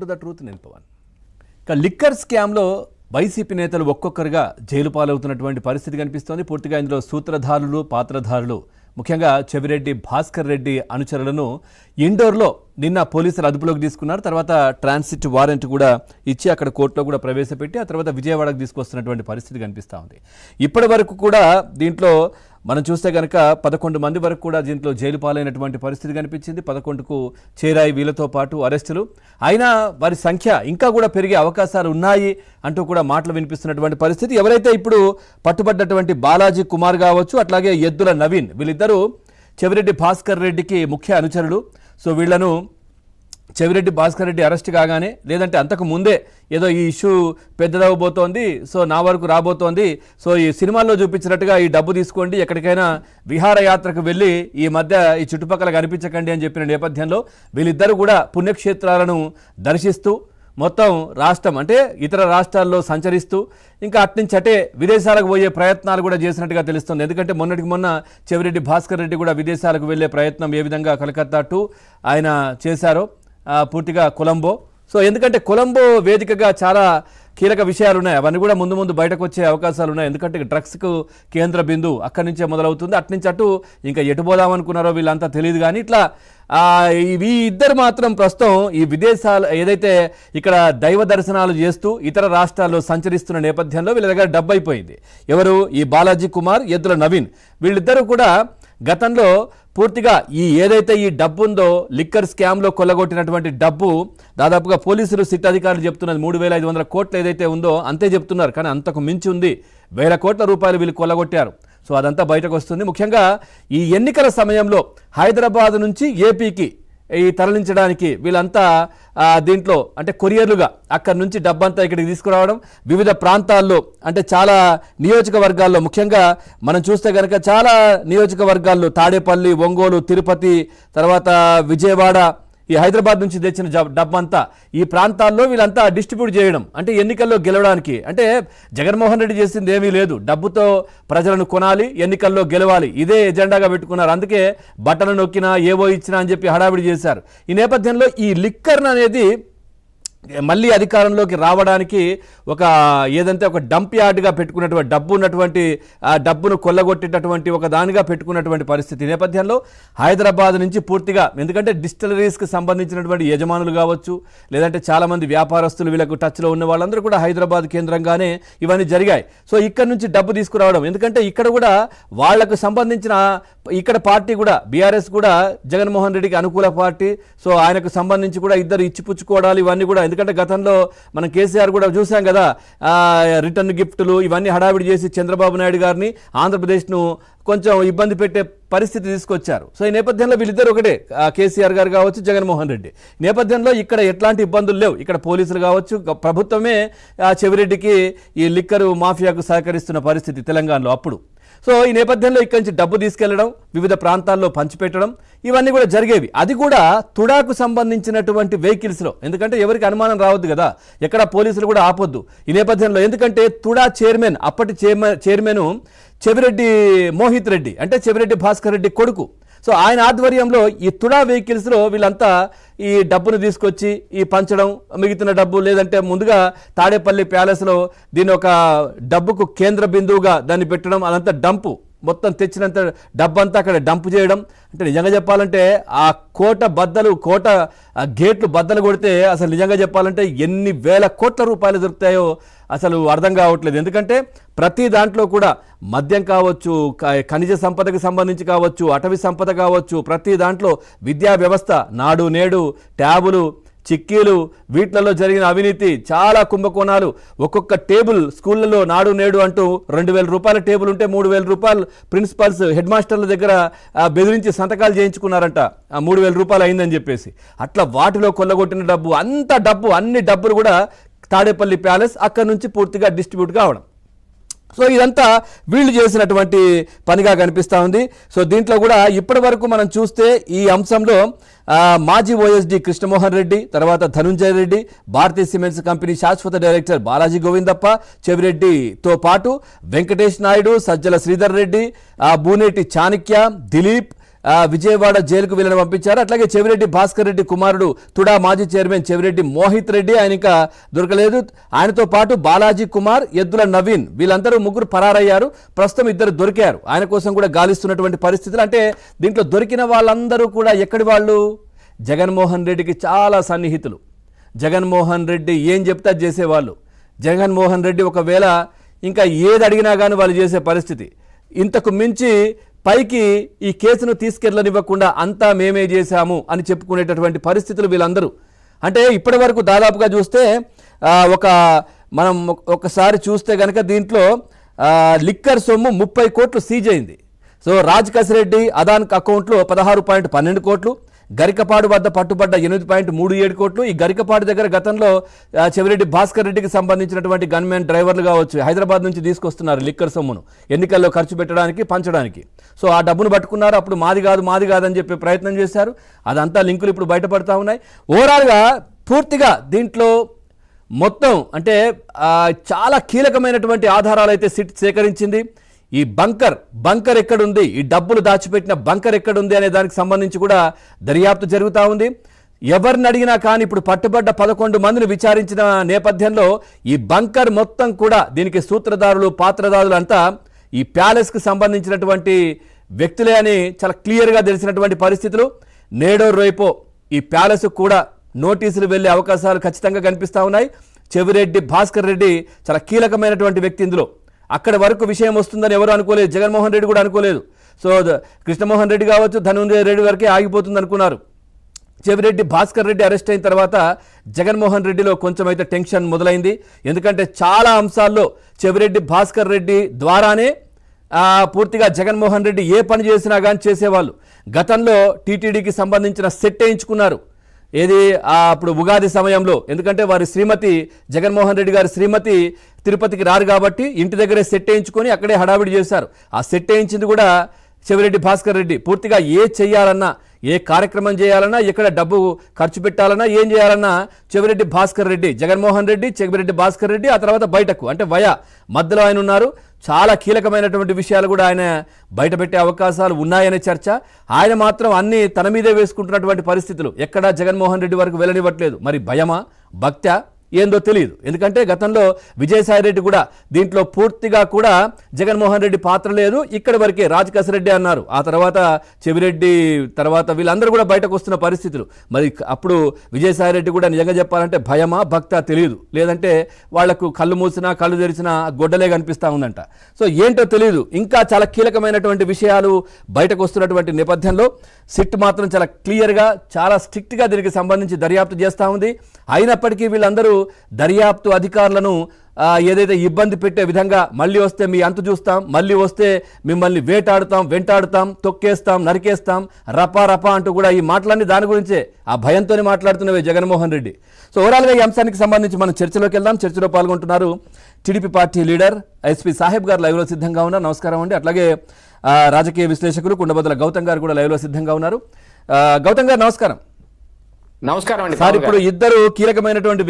To the truth నేను పవన్ ఇక liquor స్కామ్లో వైసీపీ నేతలు ఒక్కొక్కరుగా జైలు పాలవుతున్నటువంటి పరిస్థితి కనిపిస్తోంది. పూర్తిగా ఇందులో సూత్రధారులు పాత్రధారులు ముఖ్యంగా చెవిరెడ్డి భాస్కర్ రెడ్డి అనుచరులను ఇండోర్లో నిన్న పోలీసులు అదుపులోకి తీసుకున్నారు. తర్వాత ట్రాన్సిట్ వారెంట్ కూడా ఇచ్చి అక్కడ కోర్టులో కూడా ప్రవేశపెట్టి ఆ తర్వాత విజయవాడకు తీసుకొస్తున్నటువంటి పరిస్థితి కనిపిస్తూ ఉంది. ఇప్పటి వరకు కూడా దీంట్లో మనం చూస్తే కనుక పదకొండు మంది వరకు కూడా దీంట్లో జైలు పాలైనటువంటి పరిస్థితి కనిపించింది. పదకొండుకు చేరాయి వీళ్ళతో పాటు అరెస్టులు. అయినా వారి సంఖ్య ఇంకా కూడా పెరిగే అవకాశాలు ఉన్నాయి అంటూ కూడా మాటలు వినిపిస్తున్నటువంటి పరిస్థితి. ఎవరైతే ఇప్పుడు పట్టుబడ్డటువంటి బాలాజీ కుమార్ కావచ్చు అట్లాగే ఎద్దుల నవీన్ వీళ్ళిద్దరూ చెవిరెడ్డి భాస్కర్ రెడ్డికి ముఖ్య అనుచరులు. సో వీళ్ళను చెవిరెడ్డి భాస్కర్ రెడ్డి అరెస్ట్ కాగానే లేదంటే అంతకు ముందే ఏదో ఈ ఇష్యూ పెద్దదవబోతోంది సో నా వరకు రాబోతోంది సో ఈ సినిమాల్లో చూపించినట్టుగా ఈ డబ్బు తీసుకోండి ఎక్కడికైనా విహారయాత్రకు వెళ్ళి ఈ మధ్య ఈ చుట్టుపక్కల కనిపించకండి అని చెప్పిన నేపథ్యంలో వీళ్ళిద్దరూ కూడా పుణ్యక్షేత్రాలను దర్శిస్తూ మొత్తం రాష్ట్రం అంటే ఇతర రాష్ట్రాల్లో సంచరిస్తూ ఇంకా అట్నుంచి అటే విదేశాలకు పోయే ప్రయత్నాలు కూడా చేసినట్టుగా తెలుస్తుంది. ఎందుకంటే మొన్నటికి మొన్న చెవిరెడ్డి భాస్కర్ రెడ్డి కూడా విదేశాలకు వెళ్ళే ప్రయత్నం ఏ విధంగా కలకత్తా టు ఆయన చేశారో పూర్తిగా కొలంబో. సో ఎందుకంటే కొలంబో వేదికగా చాలా కీలక విషయాలు ఉన్నాయి అవన్నీ కూడా ముందు ముందు బయటకు వచ్చే అవకాశాలు ఉన్నాయి ఎందుకంటే డ్రగ్స్కు కేంద్ర బిందువు అక్కడి నుంచే మొదలవుతుంది. అటు నుంచి అటు ఇంకా ఎటు పోదామనుకున్నారో వీళ్ళంతా తెలియదు కానీ ఇట్లా ఆ, ఇవి ఇద్దరు మాత్రం ప్రస్తుతం ఈ విదేశాలు ఏదైతే ఇక్కడ దైవ దర్శనాలు చేస్తూ ఇతర రాష్ట్రాల్లో సంచరిస్తున్న నేపథ్యంలో వీళ్ళ దగ్గర డబ్బైపోయింది ఎవరు? ఈ బాలాజీ కుమార్ ఎద్దుల నవీన్. వీళ్ళిద్దరూ కూడా గతంలో పూర్తిగా ఈ ఏదైతే ఈ డబ్బు ఉందో లిక్కర్ స్కామ్లో కొల్లగొట్టినటువంటి డబ్బు దాదాపుగా పోలీసులు సిట్ అధికారులు చెప్తున్నది మూడు వేల ఐదు వందల కోట్లు ఏదైతే ఉందో అంతే చెప్తున్నారు. కానీ అంతకు మించి ఉంది. వేల కోట్ల రూపాయలు వీళ్ళు కొల్లగొట్టారు. సో అదంతా బయటకు వస్తుంది. ముఖ్యంగా ఈ ఎన్నికల సమయంలో హైదరాబాద్ నుంచి ఏపీకి ఈ తరలించడానికి వీళ్ళంతా దీంట్లో అంటే కొరియర్లుగా అక్కడి నుంచి డబ్బంతా ఇక్కడికి తీసుకురావడం వివిధ ప్రాంతాల్లో అంటే చాలా నియోజకవర్గాల్లో ముఖ్యంగా మనం చూస్తే కనుక చాలా నియోజకవర్గాల్లో తాడేపల్లి ఒంగోలు తిరుపతి తర్వాత విజయవాడ ఈ హైదరాబాద్ నుంచి తెచ్చిన డబ్బంతా ఈ ప్రాంతాల్లో వీళ్ళంతా డిస్ట్రిబ్యూట్ చేయడం అంటే ఎన్నికల్లో గెలవడానికి. అంటే జగన్మోహన్ రెడ్డి చేసింది ఏమీ లేదు. డబ్బుతో ప్రజలను కొనాలి ఎన్నికల్లో గెలవాలి. ఇదే ఎజెండాగా పెట్టుకున్నారు. అందుకే బట్టలు నొక్కినా ఏవో ఇచ్చినా అని చెప్పి హడావిడి చేశారు. ఈ నేపథ్యంలో ఈ లిక్కర్ అనేది మళ్ళీ అధికారంలోకి రావడానికి ఒక ఏదంటే ఒక డంప్ యార్డ్గా పెట్టుకున్నటువంటి డబ్బు ఉన్నటువంటి ఆ డబ్బును కొల్లగొట్టేటటువంటి ఒక దానిగా పెట్టుకున్నటువంటి పరిస్థితి నేపథ్యంలో హైదరాబాద్ నుంచి పూర్తిగా ఎందుకంటే డిస్టిలరీస్కి సంబంధించినటువంటి యజమానులు కావచ్చు లేదంటే చాలామంది వ్యాపారస్తులు వీళ్ళకు టచ్లో ఉన్న వాళ్ళందరూ కూడా హైదరాబాద్ కేంద్రంగానే ఇవన్నీ జరిగాయి. సో ఇక్కడ నుంచి డబ్బు తీసుకురావడం ఎందుకంటే ఇక్కడ కూడా వాళ్ళకు సంబంధించిన ఇక్కడ పార్టీ కూడా బీఆర్ఎస్ కూడా జగన్మోహన్ రెడ్డికి అనుకూల పార్టీ సో ఆయనకు సంబంధించి కూడా ఇద్దరు ఇచ్చిపుచ్చుకోవడాలు ఇవన్నీ కూడా ఎందుకంటే గతంలో మనం కేసీఆర్ కూడా చూసాం కదా రిటర్న్ గిఫ్ట్లు ఇవన్నీ హడావిడి చేసి చంద్రబాబు నాయుడు గారిని ఆంధ్రప్రదేశ్ను కొంచెం ఇబ్బంది పెట్టే పరిస్థితి తీసుకొచ్చారు. సో ఈ నేపథ్యంలో వీళ్ళిద్దరు ఒకటే కేసీఆర్ గారు కావచ్చు జగన్మోహన్ రెడ్డి. నేపథ్యంలో ఇక్కడ ఎట్లాంటి ఇబ్బందులు లేవు. ఇక్కడ పోలీసులు కావచ్చు ప్రభుత్వమే చెవిరెడ్డికి ఈ లిక్కరు మాఫియాకు సహకరిస్తున్న పరిస్థితి తెలంగాణలో అప్పుడు. సో ఈ నేపథ్యంలో ఇక్కడి నుంచి డబ్బు తీసుకెళ్ళడం వివిధ ప్రాంతాల్లో పంచిపెట్టడం ఇవన్నీ కూడా జరిగేవి. అది కూడా తుడాకు సంబంధించినటువంటి వెహికల్స్లో ఎందుకంటే ఎవరికి అనుమానం రావద్దు కదా. ఎక్కడ పోలీసులు కూడా ఆపొద్దు. ఈ నేపథ్యంలో ఎందుకంటే తుడా చైర్మన్ అప్పటి చైర్మన్ చైర్మన్ చెవిరెడ్డి మోహిత్ రెడ్డి అంటే చెవిరెడ్డి భాస్కర్ రెడ్డి కొడుకు. సో ఆయన ఆధ్వర్యంలో ఈ తుడా వెహికల్స్లో వీళ్ళంతా ఈ డబ్బును తీసుకొచ్చి ఈ పంచడం మిగుతున్న డబ్బు లేదంటే ముందుగా తాడేపల్లి ప్యాలెస్లో దీని ఒక డబ్బుకు కేంద్ర బిందువుగా దాన్ని పెట్టడం అదంతా డంపు. మొత్తం తెచ్చినంత డబ్బంతా అక్కడ డంప్ చేయడం. అంటే నిజంగా చెప్పాలంటే ఆ కోట బద్దలు కోట గేట్లు బద్దలు కొడితే అసలు నిజంగా చెప్పాలంటే ఎన్ని వేల కోట్ల రూపాయలు దొరుకుతాయో అసలు అర్థం కావట్లేదు. ఎందుకంటే ప్రతి దాంట్లో కూడా మద్యం కావచ్చు ఖనిజ సంపదకు సంబంధించి కావచ్చు అటవీ సంపద కావచ్చు ప్రతి దాంట్లో విద్యా వ్యవస్థ నాడు నేడు ట్యాబులు చిక్కీలు వీటిలలో జరిగిన అవినీతి చాలా కుంభకోణాలు. ఒక్కొక్క టేబుల్ స్కూళ్ళలో నాడు నేడు అంటూ రెండు వేల రూపాయల టేబుల్ ఉంటే మూడు వేల రూపాయలు ప్రిన్సిపాల్స్ హెడ్ మాస్టర్ల దగ్గర బెదిరించి సంతకాలు చేయించుకున్నారంట. మూడు వేల రూపాయలు అయిందని చెప్పేసి. అట్లా వాటిలో కొల్లగొట్టిన డబ్బు అంత డబ్బు అన్ని డబ్బులు కూడా తాడేపల్లి ప్యాలెస్ అక్కడ నుంచి పూర్తిగా డిస్ట్రిబ్యూట్ కావడం. సో ఇదంతా వీళ్ళు చేసినటువంటి పనిగా కనిపిస్తూ ఉంది. సో దీంట్లో కూడా ఇప్పటి వరకు మనం చూస్తే ఈ అంశంలో మాజీ ఓఎస్డి కృష్ణమోహన్ రెడ్డి తర్వాత ధనుంజయ రెడ్డి భారతీయ సిమెంట్స్ కంపెనీ శాశ్వత డైరెక్టర్ బాలాజీ గోవిందప్ప చెవిరెడ్డితో పాటు వెంకటేష్ నాయుడు సజ్జల శ్రీధర్ రెడ్డి బూనేటి చాణక్య దిలీప్ విజయవాడ జైలుకు వీళ్ళని పంపించారు. అట్లాగే చెవిరెడ్డి భాస్కర్ రెడ్డి కుమారుడు తుడా మాజీ చైర్మన్ చెవిరెడ్డి మోహిత్ రెడ్డి ఆయన ఇంకా దొరకలేదు. ఆయనతో పాటు బాలాజీ కుమార్ ఎద్దుల నవీన్ వీళ్ళందరూ ముగ్గురు పరారయ్యారు. ప్రస్తుతం ఇద్దరు దొరికారు. ఆయన కోసం కూడా గాలిస్తున్నటువంటి పరిస్థితులు. అంటే దీంట్లో దొరికిన వాళ్ళందరూ కూడా ఎక్కడి వాళ్ళు? జగన్మోహన్ రెడ్డికి చాలా సన్నిహితులు. జగన్మోహన్ రెడ్డి ఏం చెప్తే చేసేవాళ్ళు. జగన్మోహన్ రెడ్డి ఒకవేళ ఇంకా ఏది అడిగినా కానీ వాళ్ళు చేసే పరిస్థితి. ఇంతకు మించి పైకి ఈ కేసును తీసుకెళ్ళనివ్వకుండా అంతా మేమే చేశాము అని చెప్పుకునేటటువంటి పరిస్థితులు వీళ్ళందరూ. అంటే ఇప్పటి వరకు దాదాపుగా చూస్తే ఒక మనం ఒకసారి చూస్తే కనుక దీంట్లో లిక్కర్ సొమ్ము ముప్పై కోట్లు సీజ్ అయింది. సో రాజ్ కసిరెడ్డి అదాన్ అకౌంట్లో పదహారు పాయింట్ పన్నెండు కోట్లు గరికపాడు వద్ద పట్టుబడ్డ ఎనిమిది పాయింట్ మూడు ఏడు కోట్లు. ఈ గరికపాడు దగ్గర గతంలో చెవిరెడ్డి భాస్కర్ రెడ్డికి సంబంధించినటువంటి గన్మెన్ డ్రైవర్లు కావచ్చు హైదరాబాద్ నుంచి తీసుకొస్తున్నారు లిక్కర్ సొమ్మును. ఎన్నికల్లో ఖర్చు పెట్టడానికి పంచడానికి. సో ఆ డబ్బును పట్టుకున్నారు. అప్పుడు మాది కాదు మాది కాదని చెప్పి ప్రయత్నం చేశారు. అదంతా లింకులు ఇప్పుడు బయటపడతా ఉన్నాయి. ఓవరాల్గా పూర్తిగా దీంట్లో మొత్తం అంటే చాలా కీలకమైనటువంటి ఆధారాలు అయితే సిట్ సేకరించింది. ఈ బంకర్ బంకర్ ఎక్కడుంది? ఈ డబ్బులు దాచిపెట్టిన బంకర్ ఎక్కడుంది అనే దానికి సంబంధించి కూడా దర్యాప్తు జరుగుతూ ఉంది. ఎవరిని అడిగినా కానీ ఇప్పుడు పట్టుబడ్డ పదకొండు మందిని విచారించిన నేపథ్యంలో ఈ బంకర్ మొత్తం కూడా దీనికి సూత్రధారులు పాత్రధారులు అంతా ఈ ప్యాలెస్కి సంబంధించినటువంటి వ్యక్తులే అని చాలా క్లియర్గా తెలిసినటువంటి పరిస్థితులు. నేడో రేపో ఈ ప్యాలెస్ కూడా నోటీసులు వెళ్ళే అవకాశాలు ఖచ్చితంగా కనిపిస్తా ఉన్నాయి. చెవిరెడ్డి భాస్కర్ రెడ్డి చాలా కీలకమైనటువంటి వ్యక్తి ఇందులో. అక్కడ వరకు విషయం వస్తుందని ఎవరు అనుకోలేదు. జగన్మోహన్ రెడ్డి కూడా అనుకోలేదు. సో కృష్ణమోహన్ రెడ్డి కావచ్చు ధనుంజయ రెడ్డి వరకే ఆగిపోతుంది అనుకున్నారు. చెవిరెడ్డి భాస్కర్ రెడ్డి అరెస్ట్ అయిన తర్వాత జగన్మోహన్ రెడ్డిలో కొంచెం అయితే టెన్షన్ మొదలైంది. ఎందుకంటే చాలా అంశాల్లో చెవిరెడ్డి భాస్కర్ రెడ్డి ద్వారానే పూర్తిగా జగన్మోహన్ రెడ్డి ఏ పని చేసినా కానీ చేసేవాళ్ళు. గతంలో టీటీడీకి సంబంధించిన సెట్ వేయించుకున్నారు. ఏది? అప్పుడు ఉగాది సమయంలో. ఎందుకంటే వారి శ్రీమతి జగన్మోహన్ రెడ్డి గారి శ్రీమతి తిరుపతికి రారు కాబట్టి ఇంటి దగ్గరే సెట్ వేయించుకొని అక్కడే హడావిడి చేశారు. ఆ సెట్ వేయించింది కూడా చెవిరెడ్డి భాస్కర్ రెడ్డి. పూర్తిగా ఏ చెయ్యాలన్నా ఏ కార్యక్రమం చేయాలన్నా ఎక్కడ డబ్బు ఖర్చు పెట్టాలన్నా ఏం చేయాలన్నా చెవిరెడ్డి భాస్కర్ రెడ్డి జగన్మోహన్ రెడ్డి చెవిరెడ్డి భాస్కర్ రెడ్డి ఆ తర్వాత బయటకు అంటే వయ మధ్యలో ఆయన ఉన్నారు. చాలా కీలకమైనటువంటి విషయాలు కూడా ఆయన బయటపెట్టే అవకాశాలు ఉన్నాయనే చర్చ. ఆయన మాత్రం అన్ని తన మీదే వేసుకుంటున్నటువంటి పరిస్థితులు. ఎక్కడా జగన్మోహన్ రెడ్డి వరకు వెళ్ళనివ్వట్లేదు. మరి భయమా? భక్త్యా? ఏందో తెలియదు. ఎందుకంటే గతంలో విజయసాయి రెడ్డి కూడా దీంట్లో పూర్తిగా కూడా జగన్మోహన్ రెడ్డి పాత్ర లేదు. ఇక్కడి వరకే రాజకేశ రెడ్డి అన్నారు. ఆ తర్వాత చెవిరెడ్డి తర్వాత వీళ్ళందరూ కూడా బయటకు వస్తున్న పరిస్థితులు. మరి అప్పుడు విజయసాయి రెడ్డి కూడా నిజంగా చెప్పాలంటే భయమా భక్త తెలియదు. లేదంటే వాళ్ళకు కళ్ళు మూసినా కళ్ళు తెరిచినా గొడ్డలే కనిపిస్తూ ఉందంట. సో ఏంటో తెలియదు ఇంకా చాలా కీలకమైనటువంటి విషయాలు బయటకు వస్తున్నటువంటి నేపథ్యంలో సిట్ మాత్రం చాలా క్లియర్గా చాలా స్ట్రిక్ట్గా దీనికి సంబంధించి దర్యాప్తు చేస్తూ ఉంది. అయినప్పటికీ వీళ్ళందరూ దర్యాప్తు అధికారులను ఏదైతే ఇబ్బంది పెట్టే విధంగా మళ్ళీ వస్తే మీ అంతు చూస్తాం మళ్ళీ వస్తే మిమ్మల్ని వేటాడుతాం వెంటాడుతాం తొక్కేస్తాం నరికేస్తాం రపా రపా అంటూ కూడా ఈ మాటలన్నీ దాని గురించే ఆ భయంతోనే మాట్లాడుతున్నవే జగన్మోహన్ రెడ్డి. సో ఓవరాల్గా ఈ అంశానికి సంబంధించి మనం చర్చలోకి వెళ్దాం. చర్చలో పాల్గొంటున్నారు TDP party leader SP Saheb గారు లైవ్లో సిద్ధంగా ఉన్నారు. నమస్కారం అండి. అట్లాగే రాజకీయ విశ్లేషకులు కుండబద్దల గౌతమ్ గారు కూడా లైవ్లో సిద్ధంగా ఉన్నారు. గౌతమ్ గారు నమస్కారం. నమస్కారం అండి. సార్. ఇప్పుడు ఇద్దరు కీలకమైనటువంటి